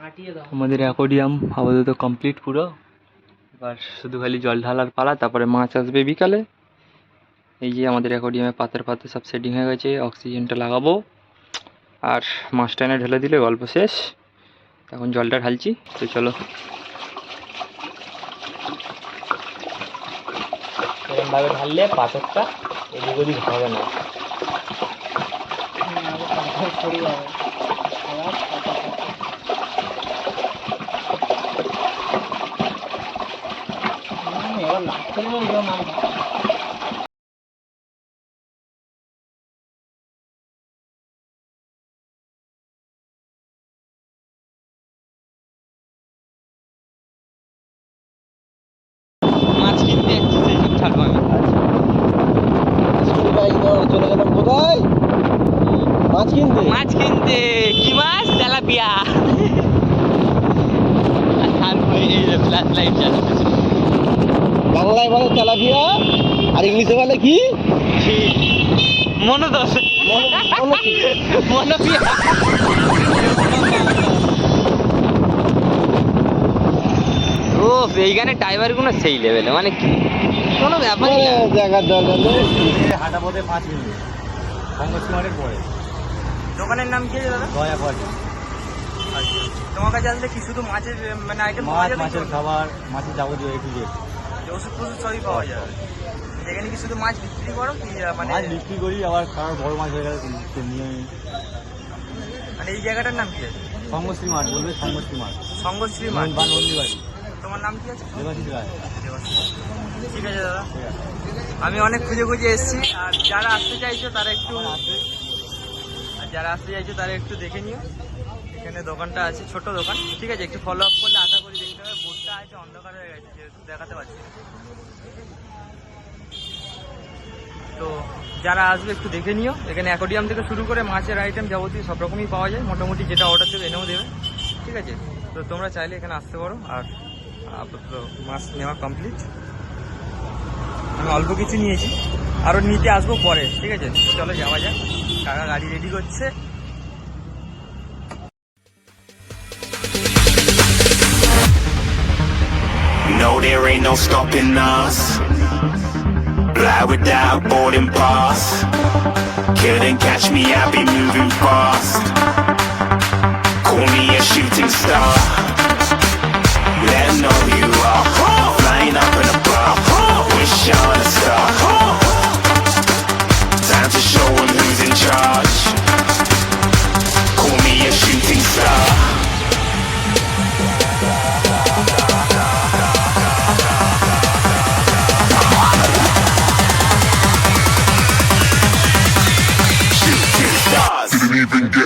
আমাদের অ্যাকোডিয়াম আপাতত কমপ্লিট পুরো। এবার শুধু খালি জল ঢালার পালা তারপরে মাছ আসবে বিকালে। এই যে আমাদের অ্যাকোডিয়ামে পাতার পাতা সব সেটিং হয়ে গেছে অক্সিজেনটা লাগাবো। আর মাছটা এনে ঢেলে দিলে গল্প শেষ। এখন জলটা ঢালছি তো চলো। এরকমভাবে ঢাললে পাথরটা এদিক ওদিক হবে না পড়ে যাবে আবার কাটা কাটা। হুম, এবার লাগছে না এবার নাম মাছ কিনতে যাচ্ছি সেই সব ছাড়বো আমি। চলে গেলাম কোথায় মাছ কিনতে? মাছ কিনতে। কি মাছ? তেলাপিয়া। আর সান এই যে ফ্ল্যাশ লাইট জ্বালাচ্ছে বাংলায় বলে তেলাপিয়া আর ইংলিশে বলে কি? মনোদোষ মনো- মনো মনোপিয়া ও এইখানে ড্রাইভারগুলো সেই লেভেলে মানে কি? কোনো না। মানে দেখার দরকার নেই হাঁটা পথে পাঁচ মিনিট কংগ্রেসমারের পরে দোকানের নাম কি আছে দাদা? দয়া পার্টি তোমার কাছে আসলে কি শুধু মাছের মানে আইটেম মাছ মাছের খাবার মাছের যাবতীয় এ জেড ওষুধ ফষুধ সবই পাওয়া যাবে। এখানে কি শুধু মাছ বিক্রি করো কি মানে মাছ বিক্রি করি আবার বড় মাছ হয়ে গেলে নিয়ে মানে এই জায়গাটার নাম কি আছে? মাঠ বলবে মাঠ। সঙ্গশ্রী বা নন্দীবাড়ি। তোমার নাম কি আছে? দেবাশিস রায়। ঠিক আছে দাদা। আমি অনেক খুঁজে খুঁজে এসেছি আর যারা আসতে চাইছো তারা একটু আর যারা আসতে চাইছো তারা একটু দেখে নিও। এখানে দোকানটা আছে ছোট দোকান। ঠিক আছে একটু ফলো আপ করলে আশা করি দেখতে হবে আছে অন্ধকার হয়ে গেছে দেখাতে পারছি তো যারা আসবে একটু দেখে নিও। এখানে অ্যাকোডিয়াম থেকে শুরু করে মাছের আইটেম যাবতীয় সব রকমই পাওয়া যায়। মোটামুটি যেটা অর্ডার দেবে এনেও দেবে। ঠিক আছে? তো তোমরা চাইলে এখানে আসতে পারো আর আপাতত মাছ নেওয়া কমপ্লিট আমি অল্প কিছু নিয়েছি। আরও নিতে আসব পরে। ঠিক আছে? চলো যাওয়া যাক। কাকা গাড়ি রেডি করছে। There ain't no stopping us. Fly without boarding pass. Couldn't catch me, I be moving fast. Call me a shooting star. Let know even get